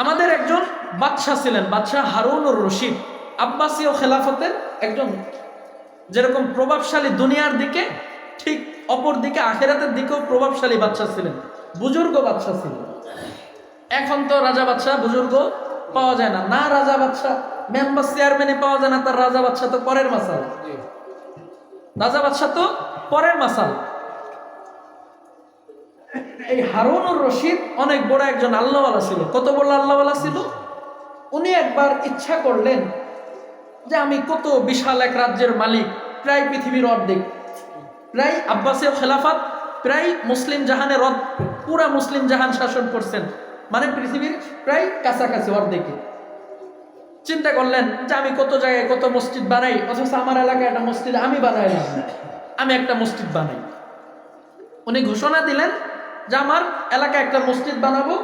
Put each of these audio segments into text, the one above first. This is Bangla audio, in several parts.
আমাদের একজন বাদশাহ ছিলেন, বাদশাহ হারুনুর রশিদ। আব্বাসীয় খেলাফতের একজন যেরকম প্রভাবশালী দুনিয়ার দিকে, ঠিক অপর দিকে আখেরাতের দিকেও প্রভাবশালী বাদশাহ ছিলেন। বুজুর্গ বাদশাহ ছিলেন। এখন তো রাজা বাদশাহ, বুজুর্গ পাওয়া যায় না। না রাজা বাদশাহ, মেম্বার চেয়ারম্যানে পাওয়া যায় না তার রাজা বাদশাহ তো পরের মাসাল। রাজা বাদশাহ তো পরের মাসাল। এই হারুনুর রশিদ অনেক বড় একজন আল্লাহওয়ালা ছিল। কত বড় আল্লাহওয়ালা ছিল? উনি একবার ইচ্ছা করলেন যে আমি কত বিশাল এক রাজ্যের মালিক, প্রায় পৃথিবীর অর্ধেক। প্রায় আব্বাসীয় খেলাফাত, প্রায় মুসলিম জাহানের পুরা মুসলিম জাহান শাসন করছেন। মানে পৃথিবীর প্রায় কাছাকাছি অর্ধেকে। চিন্তা করলেন যে আমি কত জায়গায় কত মসজিদ বানাই, অথচ আমার এলাকায় একটা মসজিদ আমি বানাইলাম না। আমি একটা মসজিদ বানাই। উনি ঘোষণা দিলেন যে আমার এলাকায় একটা মসজিদ বানাবো,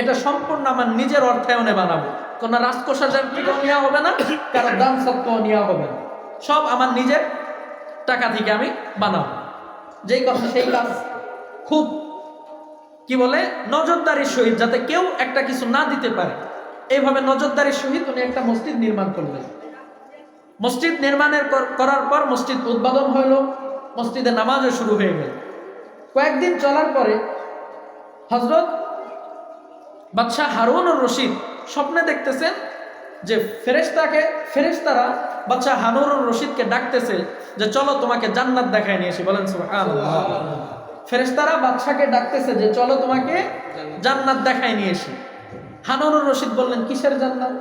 এটা সম্পূর্ণ আমার নিজের অর্থায়নে বানাবো। কোনো রাজকোষাচার থেকেও নেওয়া হবে না, কারও দান সত্ত্বেও নেওয়া হবে না। সব আমার নিজের টাকা থেকে আমি বানাবো। যেই কথা সেই কাজ খুব, কি বলে, নজরদারির সহিত, যাতে কেউ একটা কিছু না দিতে পারে। এইভাবে নজরদারির সহিত উনি একটা মসজিদ নির্মাণ করলেন। মসজিদ নির্মাণের করার পর মসজিদ উদ্বোধন হইল মসজিদে নামাজও শুরু হয়ে গেল। কয়েকদিন চলার পরে হজরত বাদশাহ হারুনুর রশিদ স্বপ্নে দেখতেছেন যে ফেরেশতাকে, ফেরেশতারা বাদশাহ হারুনুর রশিদকে ডাকতেছে যে চলো তোমাকে জান্নাত দেখায় নিয়ে এসি বলেন ফেরেশতারা বাদশাকে ডাকতেছে যে চলো তোমাকে জান্নাত দেখায় নিয়ে এসি হানুনুর রশিদ বললেন, কিসের জান্নাত?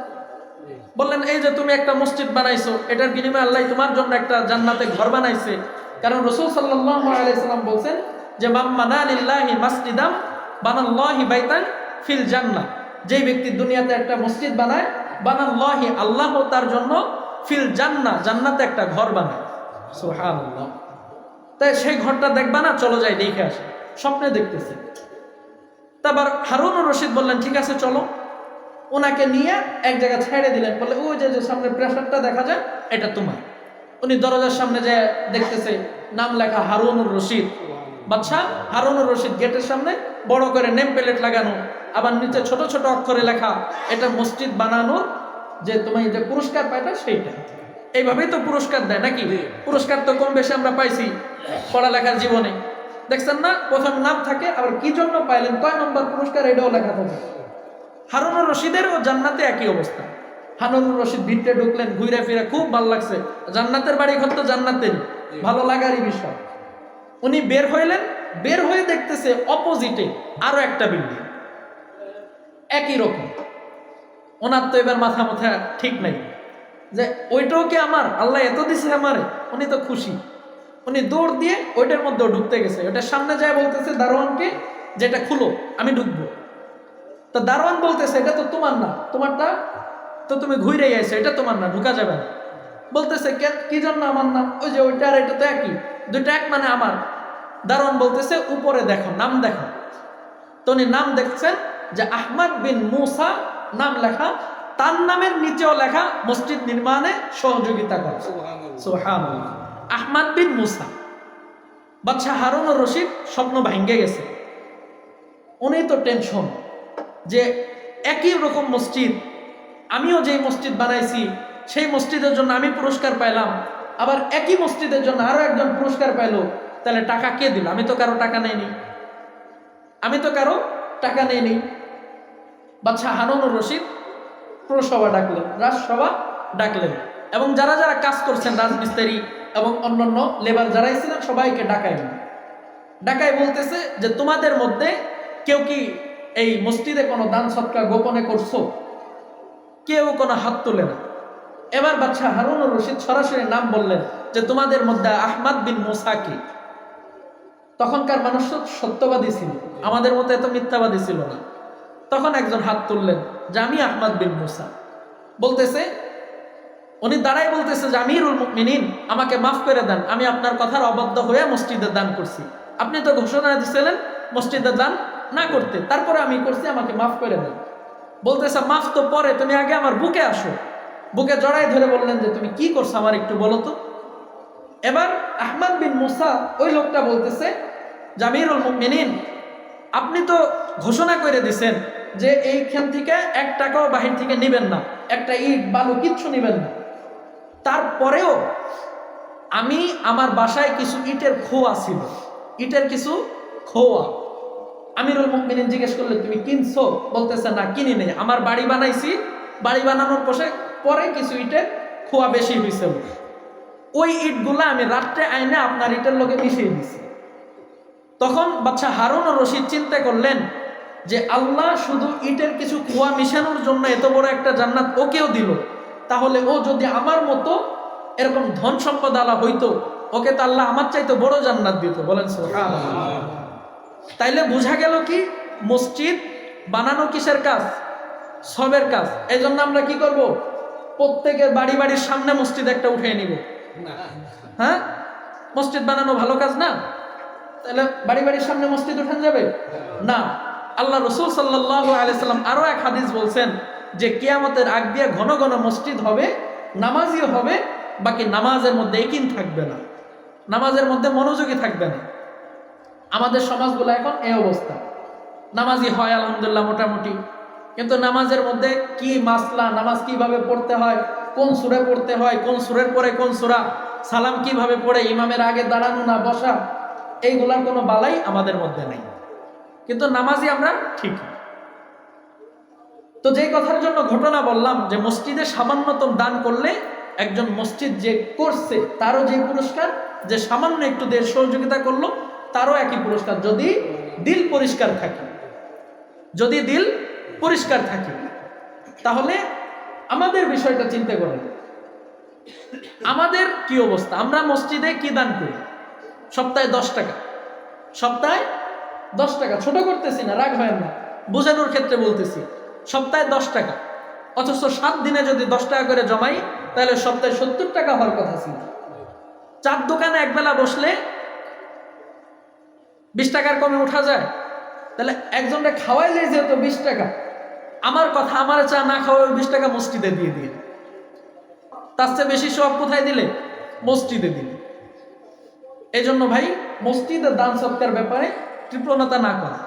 বললেন, এই যে তুমি একটা মসজিদ বানাইছো, এটার বিনিময়ে আল্লাহ তোমার জন্য একটা জান্নাতে ঘর বানাইছে। কারণ রসুল আলাইসাল্লাম বলছেন যে মাম্মানা লিল্লাহি মাসজিদাম বানাল্লাহি বাইতান ফিল জান্নাহ। যেই ব্যক্তি দুনিয়াতে একটা মসজিদ বানায়, বানাল্লাহি আল্লাহ তার জন্য ফিল জান্নাহ, জান্নাতে একটা ঘর বানায়। সুবহানাল্লাহ। তাই সেই ঘরটা দেখবা না, চলো যাই, দেখে আসে। স্বপ্নে দেখতেছে। তারপর হারুন রশিদ বললেন, ঠিক আছে, চলো। ওনাকে নিয়ে এক জায়গায় ছেড়ে দিলেন। বলে ওই যে যে সামনে প্রেশারটা দেখা যায়, এটা তোমার। উনি দরজার সামনে যে দেখতেছে, নাম লেখা হারুনুর রশিদ। বাচ্চা হারুনুর রশিদ গেটের সামনে বড় করে নেম প্লেট লাগানো আবার নিচে ছোট ছোট অক্ষরে লেখা এটা মসজিদ বানানোর যে তুমি যে পুরস্কার পাইটা সেইটা। এইভাবেই তো পুরস্কার দেয় নাকি? পুরস্কার তো কম বেশি আমরা পাইছি পড়ালেখার জীবনে। দেখছেন না? প্রথম নাম থাকে আবার কি জন্য পাইলেন? কয় নম্বর পুরস্কার? এটাও লেখা থাকে। হারুনুর রশিদেরও জান্নাতে একই অবস্থা। হারুনুর রশিদ ভিতরে ঢুকলেন ঘুরে ফিরে খুব ভালো লাগছে। জান্নাতের বাড়ি ঘর তো জান্নাতের ভালো লাগারই বিষয়। উনি বের হইলেন, বের হয়ে দেখতেছে অপোজিটে আরও একটা বিল্ডিং একই রকম। ওনার তো এবার মাথা মাথা ঠিক নাই। যে ওইটাও কি আমার? আল্লাহ এত দিছে আমারে। উনি তো খুশি। উনি দৌড় দিয়ে ওইটার মধ্যেও ঢুকতে গেছে। ওটার সামনে যায় বলতেছে, দারোয়ানকে যে এটা খুলো, আমি ঢুকবো। তো দারোয়ান বলতেছে, এটা তো তোমার না। তোমারটা তো তুমি ঘুরে আইছো। এটা তোমার না, ঢুকা যাবে না। বলতেছে কি জন্য আমার না? ওই যে ওইটা আর এটা তো একই। দুইটা এক মানে আমার। দারোয়ান বলতেছে উপরে দেখো নাম দেখো। তো উনি নাম দেখছেন যে আহমদ বিন মুসা নাম লেখা তার নামের নিচেও লেখা মসজিদ নির্মাণে সহযোগিতা করে। সুবহানাল্লাহ। আহমদ বিন মুসা। বাচ্চা হারুন রশিদ স্বপ্ন ভাঙ্গে গেছে। উনি তো টেনশন যে একই রকম মসজিদ আমিও যেই মসজিদ বানাইছি সেই মসজিদের জন্য আমি পুরস্কার পাইলাম আবার একই মসজিদের জন্য আরও একজন পুরস্কার পাইলো তাহলে টাকা কে দিল? আমি তো কারও টাকা নেইনি। আমি তো কারও টাকা নেইনি। বাচ্চা হানুনুর রশিদ পুরসভা ডাকলেন, রাজসভা ডাকলেন। এবং যারা যারা কাজ করছেন, রাজমিস্ত্রি এবং অন্যান্য লেবার যারাই ছিলেন সবাইকে ডাকাইলেন ডাকাই বলতেছে যে, তোমাদের মধ্যে কেউ কি এই মসজিদে কোনো দান সৎকার গোপনে করছ? কেউ কোনো হাত তোলে না। এবার বাচ্চা হারুনুর রশিদ সরাসরি নাম বললেন যে, তোমাদের মধ্যে আহমাদ বিন মোসা কি? তখনকার মানুষ সত্যবাদী ছিল। আমাদের মতো এত মিথ্যাবাদী ছিল না। তখন একজন হাত তুললেন যে আমি আহমদ বিন মুসা। বলতেছে, উনি দাঁড়াই বলতেছে যে আমিরুল মিনিন আমাকে মাফ করে দেন, আমি আপনার কথার অবাধ্য হয়ে মসজিদে দান করছি। আপনি তো ঘোষণা দিছিলেন মসজিদে দান না করতে, তারপরে আমি করছি, আমাকে মাফ করে দেন। বলতেছে, মাফ তো পরে, তুমি আগে আমার বুকে আসো। বুকে জড়াই ধরে বললেন যে, তুমি কি করছ, আমার একটু বলো তো? এবার আহমদ বিন মুসা ওই লোকটা বলতেছে জামিরুল মিনিন আপনি তো ঘোষণা করে দিছেন যে এইখান থেকে এক টাকাও বাহির থেকে নেবেন না, একটা ইট, বালু কিচ্ছু নেবেন না। তারপরেও আমি আমার বাসায় কিছু ইটের খোয়া ছিল। ইটের কিছু খোয়া। আমিরুল মুমিনিন জিজ্ঞেস করলে, তুমি কিনছো? বলতেছে, না, কিনি নেই। আমার বাড়ি বানাইছি। বাড়ি বানানোর পরে পরে কিছু ইটের খোয়া বেশি হয়েছে ওই ইটগুলা আমি রাত্রে আইনে আপনার ইটের লোকে মিশিয়ে দিছি। তখন বাচ্চা হারুন ও রশিদ চিন্তা করলেন যে আল্লাহ শুধু ইটের কিছু কুয়া মিশানোর জন্য এত বড় একটা জান্নাত ওকেও দিল। তাহলে ও যদি আমার মতো এরকম ধন সম্পদ আলা হইতো ওকে তো আল্লাহ আমার চাইতে বড় জান্নাত দিত। বলেন। তাইলে বোঝা গেল কি? মসজিদ বানানো কিসের কাজ? সবের কাজ। এই জন্য আমরা কি করব? প্রত্যেকের বাড়ি বাড়ির সামনে মসজিদ একটা উঠিয়ে নিব। হ্যাঁ? মসজিদ বানানো ভালো কাজ না? তাহলে বাড়ি বাড়ির সামনে মসজিদ উঠান যাবে? না। আল্লাহ রসুল সাল্লাহ আলাইসাল্লাম আরও এক হাদিস বলছেন যে কিয়ামতের আগ দিয়ে ঘন ঘন মসজিদ হবে, নামাজিও হবে, বাকি নামাজের মধ্যে একিন থাকবে না। নামাজের মধ্যে মনোযোগী থাকবে না। আমাদের সমাজগুলো এখন এই অবস্থা। নামাজি হয়, আলহামদুলিল্লাহ, মোটামুটি। কিন্তু নামাজের মধ্যে কি মাসলা, নামাজ কীভাবে পড়তে হয়, কোন সুরে পড়তে হয়, কোন সুরের পরে কোন সুরা, সালাম কীভাবে পড়ে, ইমামের আগে দাঁড়ানো না, বসা এইগুলার কোনো বালাই আমাদের মধ্যে নেই। কিন্তু নামাজি আমরা ঠিক। তো যে কথার জন্য ঘটনা বললাম যে মসজিদে সামান্যতম দান করলে একজন মসজিদ যে করছে, তারও যে পুরস্কার, যে সামান্য একটু দেশ সহযোগিতা করল, তারও একই পুরস্কার। যদি দিল পরিষ্কার থাকে, যদি দিল পরিষ্কার থাকে, তাহলে আমাদের বিষয়টা চিন্তা করেন। আমাদের কি অবস্থা? আমরা মসজিদে কি দান করি? সপ্তাহে দশ টাকা। সপ্তাহে দশ টাকা। ছোট করতেছি না, রাগ হয় না। বোঝানোর ক্ষেত্রে বলতেছি, সপ্তাহে দশ টাকা। অথচ সাত দিনে যদি দশ টাকা করে জমাই, তাহলে সপ্তাহে সত্তর টাকা হওয়ার কথা ছিল। চার দোকানে একবেলা বসলে বিশ টাকার কমে ওঠা যায়। তাহলে একজনকে খাওয়াইলে যেহেতু বিশ টাকা, আমার কথা, আমার চা না খাওয়াই বিশ টাকা মসজিদে দিয়ে দিয়ে তার চেয়ে বেশি সব কোথায় দিলে? মসজিদে দিলে। এই জন্য ভাই মসজিদের দান সৎকার ব্যাপারে কৃপণতা না করা।